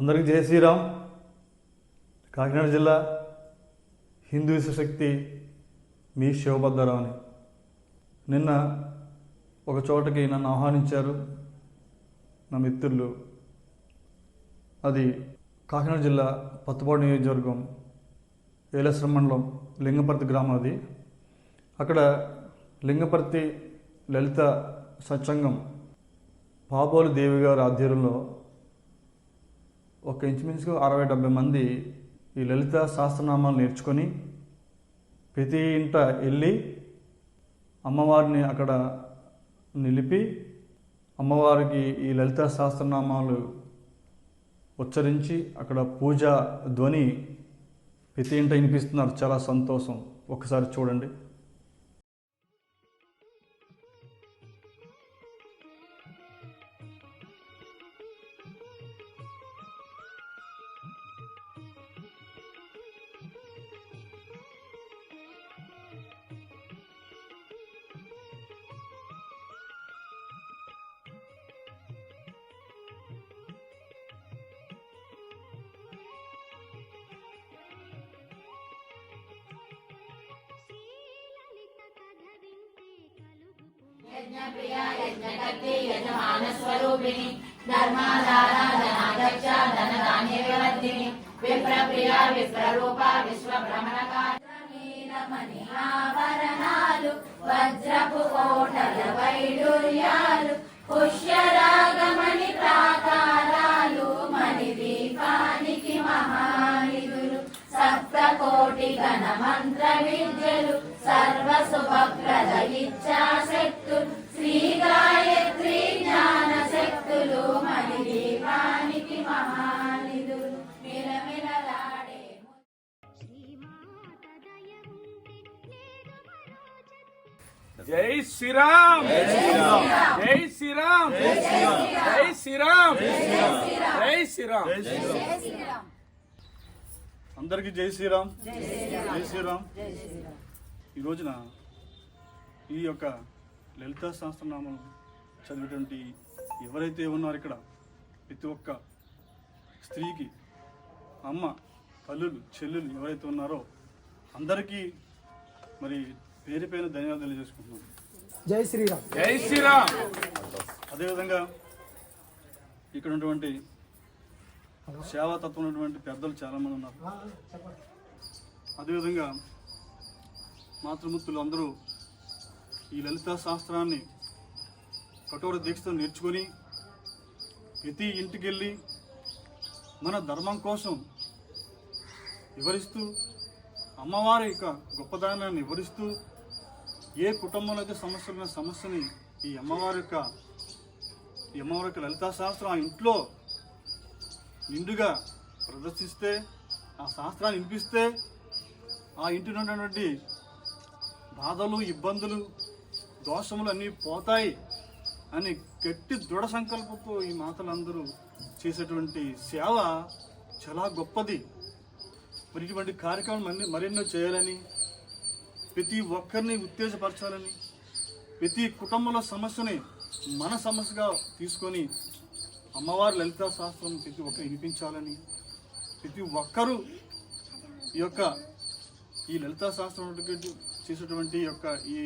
అందరికీ జయ శ్రీరామ్. కాకినాడ జిల్లా హిందూ శక్తి మీ శివభద్రరావుని నిన్న ఒక చోటకి నన్ను ఆహ్వానించారు నా మిత్రులు. అది కాకినాడ జిల్లా పత్తుపాడు నియోజకవర్గం ఏలేశ్వరం మండలం లింగపర్తి గ్రామం అది. అక్కడ లింగపర్తి లలిత సత్సంగం పాపోలు దేవి గారి ఆధ్వర్యంలో ఒక ఇంచుమించుగా అరవై డెబ్బై మంది ఈ లలిత సహస్రనామాలు నేర్చుకొని ప్రతి ఇంట వెళ్ళి అమ్మవారిని అక్కడ నిలిపి అమ్మవారికి ఈ లలిత సహస్రనామాలు ఉచ్చరించి అక్కడ పూజ ధ్వని ప్రతి ఇంట వినిపిస్తున్నారు. చాలా సంతోషం. ఒకసారి చూడండి. యజ్ఞప్రియ యజ్ఞకర్తి యజమానస్వరూపిణి ధర్మాధారాధనాధ్యక్ష ధనధాన్య వివర్ధిని విప్రప్రియ విప్రరూప వజ్రపు కోటల వైడూర్యాలు. పుష్యరాగమణి ప్రాకారాలు జై శ్రీరామ్ జై శ్రీరామ్ జై శ్రీరామ్ జై శ్రీరామ్ అందరికీ జై శ్రీరామ్ జై శ్రీరామ్ ఈ రోజున ఈ యొక్క లలితా సహస్రనామం చదివేటువంటి ఎవరైతే ఉన్నారో ఇక్కడ ప్రతి ఒక్క స్త్రీకి అమ్మ తల్లులు చెల్లులు ఎవరైతే ఉన్నారో అందరికీ మరి పేరు పేరు ధన్యవాదాలు తెలియజేసుకుంటున్నాను. జై శ్రీరామ్. జై శ్రీరామ్. అదేవిధంగా ఇక్కడ ఉన్నటువంటి సేవాతత్వం ఉన్నటువంటి పెద్దలు చాలామంది ఉన్నారు. అదేవిధంగా మాతృమూర్తులు అందరూ ఈ లలితా శాస్త్రాన్ని కఠోర దీక్షతో నేర్చుకొని ప్రతి ఇంటికి వెళ్ళి మన ధర్మం కోసం వివరిస్తూ అమ్మవారి యొక్క గొప్పదనాన్ని వివరిస్తూ ఏ కుటుంబంలో అయితే సమస్యలున్న సమస్యని ఈ అమ్మవారి యొక్క ఈ అమ్మవారి యొక్క లలితా శాస్త్రం ఆ ఇంట్లో నిండుగా ప్రదర్శిస్తే ఆ శాస్త్రాన్ని వినిపిస్తే ఆ ఇంటి ఉన్నటువంటి బాధలు ఇబ్బందులు దోషములు అన్నీ పోతాయి అని గట్టి దృఢ సంకల్పంతో ఈ మాతలందరూ చేసేటువంటి సేవ చాలా గొప్పది. మరి ఇటువంటి కార్యక్రమం మన్ని మరెన్నో చేయాలని ప్రతి ఒక్కరిని ఉత్తేజపరచాలని ప్రతి కుటుంబంలో సమస్యని మన సమస్యగా తీసుకొని అమ్మవారి లలితా శాస్త్రం ప్రతి ఒక్కరు వినిపించాలని ప్రతి ఒక్కరూ ఈ యొక్క ఈ లలితా శాస్త్రం చేసేటువంటి యొక్క ఈ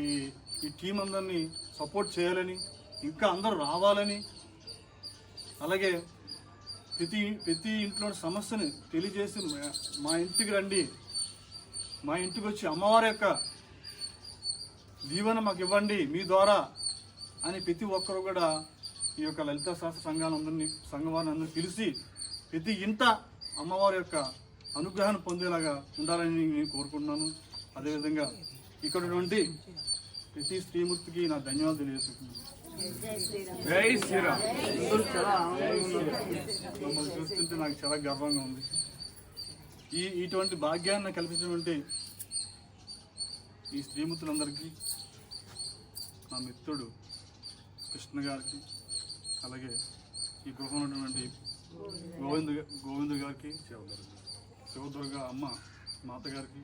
ఈ టీం అందరినీ సపోర్ట్ చేయాలని ఇంకా అందరూ రావాలని అలాగే ప్రతి ప్రతి ఇంట్లో సమస్యని తెలియజేసి మా- మా ఇంటికి రండి. మా ఇంటికి వచ్చి అమ్మవారి యొక్క దీవెన మాకు ఇవ్వండి మీ ద్వారా అని ప్రతి ఒక్కరు కూడా ఈ యొక్క లలిత శాస్త్ర సంఘాలందరినీ సంఘవారిని అందరినీ పిలిచి ప్రతి ఇంట అమ్మవారి యొక్క అనుగ్రహాన్ని పొందేలాగా ఉండాలని నేను కోరుకుంటున్నాను. అదేవిధంగా ఇక్కడ ఉన్నటువంటి ప్రతి స్త్రీమూర్తికి నా ధన్యవాదాలు తెలియజేసుకుంటున్నాను జై శ్రీరామ్. అందరూ చాలా ఆనందంగా ఉన్నారు మమ్మల్ని చూస్తుంటే నాకు చాలా గర్వంగా ఉంది. ఈ ఇటువంటి భాగ్యాన్ని కల్పించినటువంటి ఈ స్త్రీమూర్తులందరికీ నా మిత్రుడు కృష్ణ గారికి అలాగే ఈ గృహం ఉన్నటువంటి గోవింద్ గోవింద్ గారికి శివదుర్గ అమ్మ మాత గారికి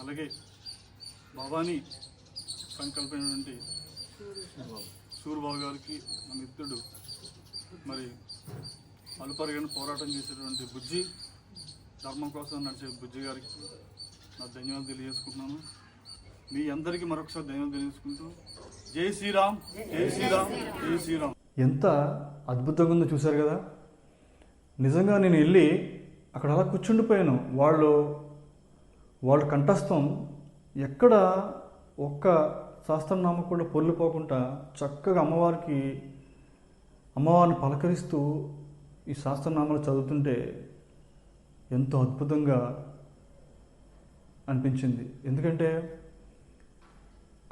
అలాగే భవానీ సంకల్పమైనటువంటి సూర్యబాబు గారికి నా మిత్రుడు మరి అలుపరిగిన పోరాటం చేసేటువంటి బుజ్జి ధర్మం కోసం నడిచే బుజ్జి గారికి నా ధన్యవాదాలు తెలియజేసుకుంటున్నాను. మీ అందరికీ మరొకసారి దైవం తెలియజేసుకుంటూ జై శ్రీరామ్ జై శ్రీరామ్ జై శ్రీరామ్. ఎంత అద్భుతంగా ఉందో చూశారు కదా? నిజంగా నేను వెళ్ళి అక్కడ అలా కూర్చుండిపోయాను. వాళ్ళు వాళ్ళ కంఠస్థం ఎక్కడ ఒక్క శాస్త్రనామ కూడా పొల్లిపోకుండా చక్కగా అమ్మవారికి అమ్మవారిని పలకరిస్తూ ఈ శాస్త్రనామాలు చదువుతుంటే ఎంతో అద్భుతంగా అనిపించింది. ఎందుకంటే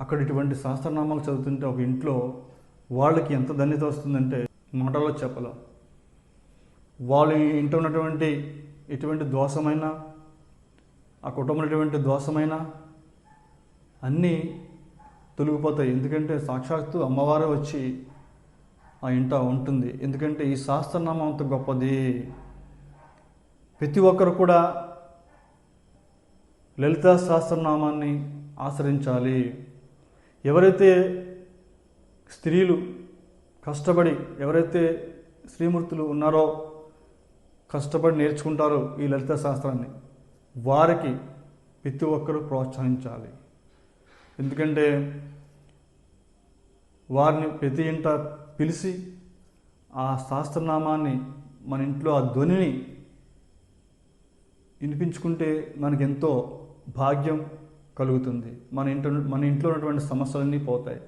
అక్కడ ఇటువంటి శాస్త్రనామాలు చదువుతుంటే ఒక ఇంట్లో వాళ్ళకి ఎంత ధన్యత వస్తుందంటే మాటలో చెప్పలేం. వాళ్ళ ఇంట్లో ఉన్నటువంటి ఎటువంటి దోషమైనా ఆ కుటుంబంలో ఎటువంటి దోషమైనా అన్నీ తొలగిపోతాయి. ఎందుకంటే సాక్షాత్తు అమ్మవారే వచ్చి ఆ ఇంట ఉంటుంది. ఎందుకంటే ఈ శాస్త్రనామం అంత గొప్పది. ప్రతి ఒక్కరు కూడా లలితా శాస్త్రనామాన్ని ఆచరించాలి. ఎవరైతే స్త్రీలు కష్టపడి ఎవరైతే శ్రీమూర్తులు ఉన్నారో కష్టపడి నేర్చుకుంటారో ఈ లలిత శాస్త్రాన్ని వారికి ప్రతి ఒక్కరూ ప్రోత్సహించాలి. ఎందుకంటే వారిని ప్రతి ఇంట పిలిచి ఆ శాస్త్రనామాన్ని మన ఇంట్లో ఆ ధ్వనిని వినిపించుకుంటే మనకెంతో భాగ్యం కలుగుతుంది. మన ఇంట్లో మన ఇంట్లో ఉన్నటువంటి సమస్యలన్నీ పోతాయి.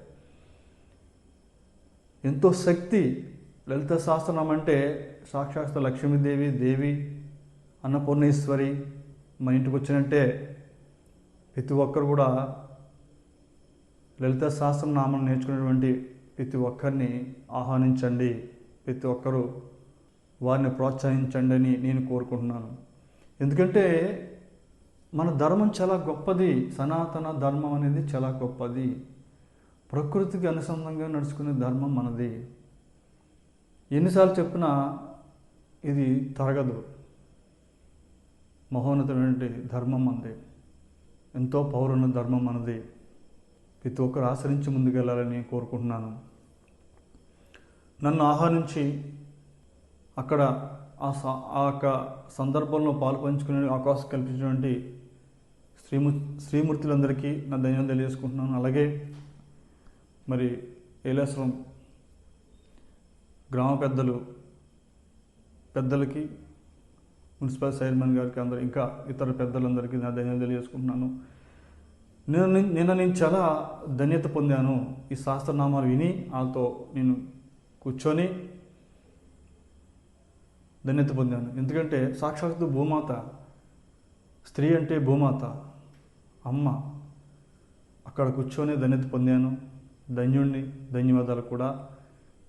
ఎంతో శక్తి లలిత శాస్త్రం అంటే సాక్షాత్ లక్ష్మీదేవి దేవి అన్నపూర్ణేశ్వరి మన ఇంటికి వచ్చినట్టే ప్రతి ఒక్కరు కూడా లలిత శాస్త్రం నామం నేర్చుకునేటువంటి ప్రతి ఒక్కరిని ఆహ్వానించండి. ప్రతి ఒక్కరూ వారిని ప్రోత్సహించండి అని నేను కోరుకుంటున్నాను. ఎందుకంటే మన ధర్మం చాలా గొప్పది. సనాతన ధర్మం అనేది చాలా గొప్పది. ప్రకృతికి అనుసంధానంగా నడుచుకునే ధర్మం మనది. ఎన్నిసార్లు చెప్పినా ఇది తరగదు. మహోన్నతమైనటువంటి ధర్మం మనది. ఎంతో పౌరున్న ధర్మం మనది. ప్రతి ఒక్కరు ఆశ్రయించి ముందుకెళ్ళాలని కోరుకుంటున్నాను. నన్ను ఆహ్వానించి అక్కడ ఆ స ఆ యొక్క సందర్భంలో పాలు పంచుకునే అవకాశం కల్పించినటువంటి శ్రీము శ్రీమూర్తులందరికీ నా ధన్యవాదాలు తెలియజేసుకుంటున్నాను. అలాగే మరి ఏలేశ్వరం గ్రామ పెద్దలు పెద్దలకి మున్సిపల్ చైర్మన్ గారికి అందరు ఇంకా ఇతర పెద్దలందరికీ నా ధన్యవాదాలు తెలియజేసుకుంటున్నాను. నేను నిన్న నేను చాలా ధన్యత పొందాను ఈ శాస్త్రనామాలు విని వాళ్ళతో నేను కూర్చొని ధన్యత పొందాను. ఎందుకంటే సాక్షాత్తు భూమాత స్త్రీ అంటే భూమాత అమ్మ. అక్కడ కూర్చొని ధన్యత పొందాను. ధన్యుణ్ణి ధన్యవాదాలు కూడా.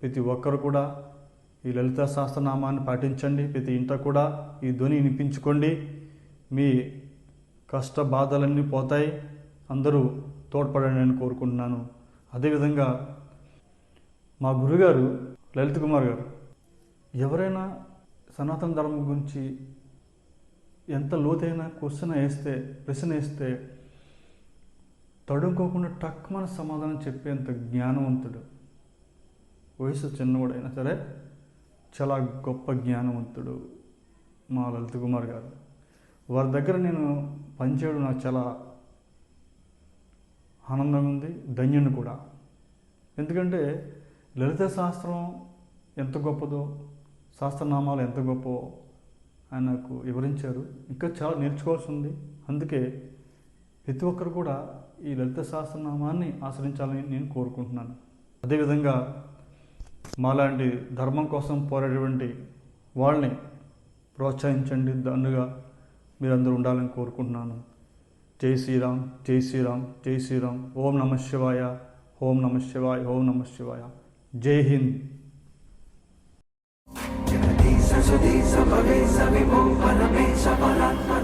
ప్రతి ఒక్కరు కూడా ఈ లలిత సహస్రనామాన్ని పాటించండి. ప్రతి ఇంట కూడా ఈ ధ్వని వినిపించుకోండి. మీ కష్ట బాధలన్నీ పోతాయి. అందరూ తోడ్పడండి అని కోరుకుంటున్నాను. అదేవిధంగా మా గురుగారు లలిత్ కుమార్ గారు ఎవరైనా సనాతన ధర్మం గురించి ఎంత లోతైన క్వశ్చన్ వేస్తే ప్రశ్న వేస్తే టక్ మన సమాధానం చెప్పేంత జ్ఞానవంతుడు వయసు చిన్నవాడైనా సరే చాలా గొప్ప జ్ఞానవంతుడు మా లలిత కుమార్ గారు. వారి దగ్గర నేను పనిచేయడం నాకు చాలా ఆనందంగా ఉంది ధన్యుని కూడా. ఎందుకంటే లలిత శాస్త్రం ఎంత గొప్పదో శాస్త్రనామాలు ఎంత గొప్పో ఆయన నాకు వివరించారు. ఇంకా చాలా నేర్చుకోవాల్సి ఉంది అందుకే ప్రతి ఒక్కరు కూడా ఈ లలిత శాస్త్రనామాన్ని ఆశ్రయించాలని నేను కోరుకుంటున్నాను. అదేవిధంగా మాలాంటి ధర్మం కోసం పోరాడేటువంటి వాళ్ళని ప్రోత్సహించండి. దానిగా మీరందరూ ఉండాలని కోరుకుంటున్నాను. జై శ్రీరామ్ జై శ్రీరామ్ జై శ్రీరామ్. ఓం నమ శివాయ ఓం నమ శివాయ ఓం నమ శివాయ జై Hind. sa sudi sa bagay sa mimong panamay sa palat